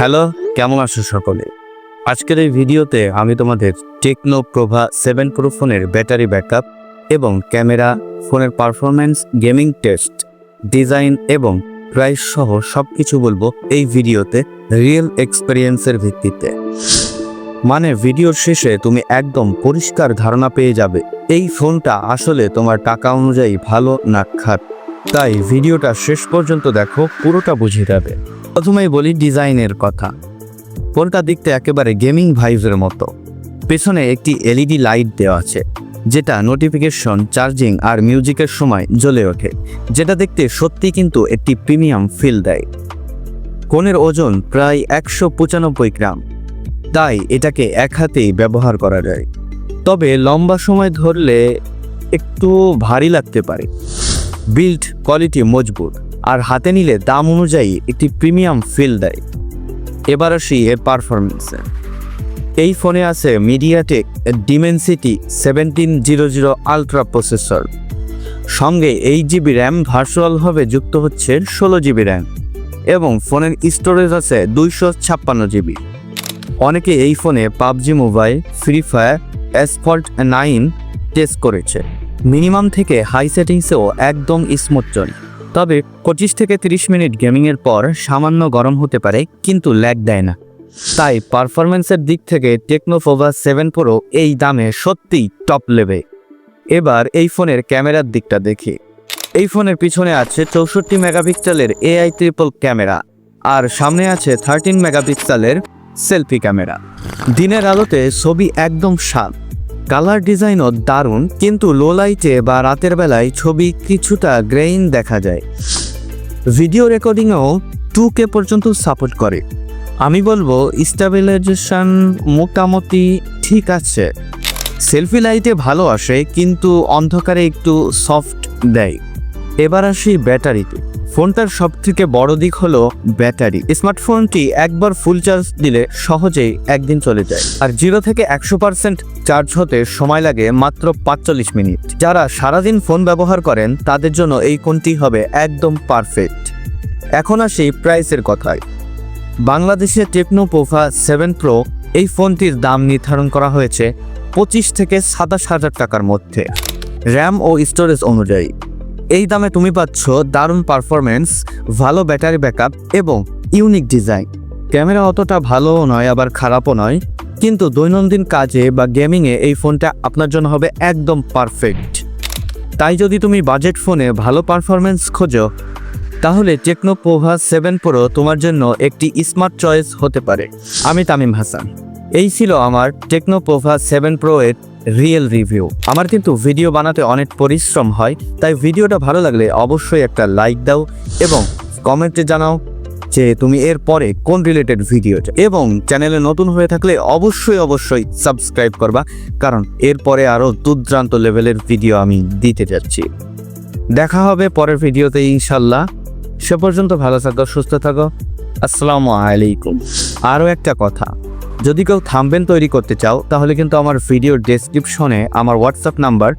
Hello, কেমন আছো সকলে? আজকের এই ভিডিওতে আমি তোমাদের টেকনো প্রভা সেভেন প্রো ফোনের ব্যাটারি ব্যাকআপ এবং ক্যামেরা ফোনের পারফরম্যান্স গেমিং টেস্ট ডিজাইন এবং প্রাইস সহ সব কিছু বলব এই ভিডিওতে রিয়েল এক্সপেরিয়েন্সের ভিত্তিতে। মানে ভিডিওর শেষে তুমি একদম পরিষ্কার ধারণা পেয়ে যাবে, এই ফোনটা আসলে তোমার টাকা অনুযায়ী ভালো না খারাপ। তাই ভিডিওটা শেষ পর্যন্ত দেখো, পুরোটা বুঝে যাবে। প্রথমেই বলি ডিজাইনের কথা। ফোনটা দেখতে একেবারে গেমিং ভাইভের মতো। পেছনে একটি এলইডি লাইট দেওয়া আছে, যেটা নোটিফিকেশন চার্জিং আর মিউজিকের সময় জ্বলে ওঠে, যেটা দেখতে সত্যি কিন্তু একটি প্রিমিয়াম ফিল দেয়। কোণের ওজন প্রায় একশো পঁচানব্বই গ্রাম। তাই এটাকে এক হাতেই ব্যবহার করা যায়। তবে লম্বা সময় ধরলে একটু ভারী লাগতে পারে। বিল্ড কোয়ালিটি মজবুত, আর হাতে নিলে দাম অনুযায়ী একটি প্রিমিয়াম ফিল দেয়। এবার আসি এর পারফরমেন্সে এই ফোনে আছে MediaTek Dimensity seventeen zero zero ultra processor সঙ্গে এইট জিবি র্যাম ভার্চুয়ালভাবে যুক্ত হচ্ছে ষোলো জিবি র্যাম এবং ফোনের স্টোরেজ আছে দুইশো ছাপ্পান্ন জিবি অনেকে এই ফোনে PUBG mobile free fire asphalt nine test করেছে। মিনিমাম থেকে হাই সেটিংসেও একদম স্মুথ চলে। তবে পঁচিশ থেকে তিরিশ মিনিট গেমিংয়ের পর সামান্য গরম হতে পারে, কিন্তু ল্যাগ দেয় না। তাই পারফরমেন্সের দিক থেকে টেকনোফোভা সেভেন প্রো এই দামে সত্যিই টপ লেভে এবার এই ফোনের ক্যামেরার দিকটা দেখি। এই ফোনের পিছনে আছে চৌষট্টি মেগাপিক্সেলের এআই ট্রিপল ক্যামেরা, আর সামনে আছে থার্টিন মেগাপিক্সেলের সেলফি ক্যামেরা। দিনের আলোতে ছবি একদম শান্ত। কালার ডিজাইনও দারুণ, কিন্তু লো লাইটে বা রাতের বেলায় ছবি কিছুটা গ্রেইন দেখা যায়। ভিডিও রেকর্ডিংও টু কে পর্যন্ত সাপোর্ট করে। আমি বলব, স্টাবিলাইজেশন মোটামুটি ঠিক আছে। সেলফি লাইটে ভালো আসে, কিন্তু অন্ধকারে একটু সফট দেয়। এবার আসি ব্যাটারিতে। ফোনটার সব থেকে বড় দিক হলো ব্যাটারি। স্মার্টফোনটি একবার ফুল চার্জ দিলে সহজেই একদিন চলে যায়। আর জিরো থেকে একশো পার্সেন্ট চার্জ হতে সময় লাগে মাত্র পাঁচচল্লিশ মিনিট। যারা সারাদিন ফোন ব্যবহার করেন, তাদের জন্য এই ফোনটি হবে একদম পারফেক্ট। এখন আসি প্রাইসের কথায়। বাংলাদেশে টেকনো পোভা সেভেন প্রো এই ফোনটির দাম নির্ধারণ করা হয়েছে পঁচিশ থেকে সাতাশ হাজার টাকার মধ্যে। র্যাম ও স্টোরেজ অনুযায়ী। এই দামে তুমি পাচ্ছ দারুণ পারফরমেন্স ভালো ব্যাটারি ব্যাকআপ এবং ইউনিক ডিজাইন ক্যামেরা অতটা ভালোও নয়, আবার খারাপও নয়। কিন্তু দৈনন্দিন কাজে বা গেমিংয়ে এই ফোনটা আপনার জন্য হবে একদম পারফেক্ট তাই যদি তুমি বাজেট ফোনে ভালো পারফরমেন্স খোঁজো, তাহলে টেকনো পোভা সেভেন প্রো তোমার জন্য একটি স্মার্ট চয়েস হতে পারে। আমি তামিম হাসান। এই ছিল আমার টেকনো পোভা সেভেন প্রো এর রিয়েল রিভিউ। আমার কিন্তু ভিডিও বানাতে অনেক পরিশ্রম হয়, তাই ভিডিওটা ভালো লাগলে অবশ্যই একটা লাইক দাও এবং কমেন্টে জানাও যে তুমি এর পরে কোন রিলেটেড ভিডিও এবং চ্যানেলে নতুন হয়ে থাকলে অবশ্যই অবশ্যই সাবস্ক্রাইব করবা, কারণ এরপরে আরও দুর্দান্ত লেভেলের ভিডিও আমি দিতে যাচ্ছি। দেখা হবে পরের ভিডিওতে ইনশাল্লাহ সে পর্যন্ত ভালো থাকো, সুস্থ থাকো। আসসালামু আলাইকুম। আরও একটা কথা। যদি কেউ থামবেন তৈরি করতে চাও তাহলে কিন্তু আমার ভিডিওর ডেসক্রিপশনে আমার হোয়াটসঅ্যাপ নাম্বার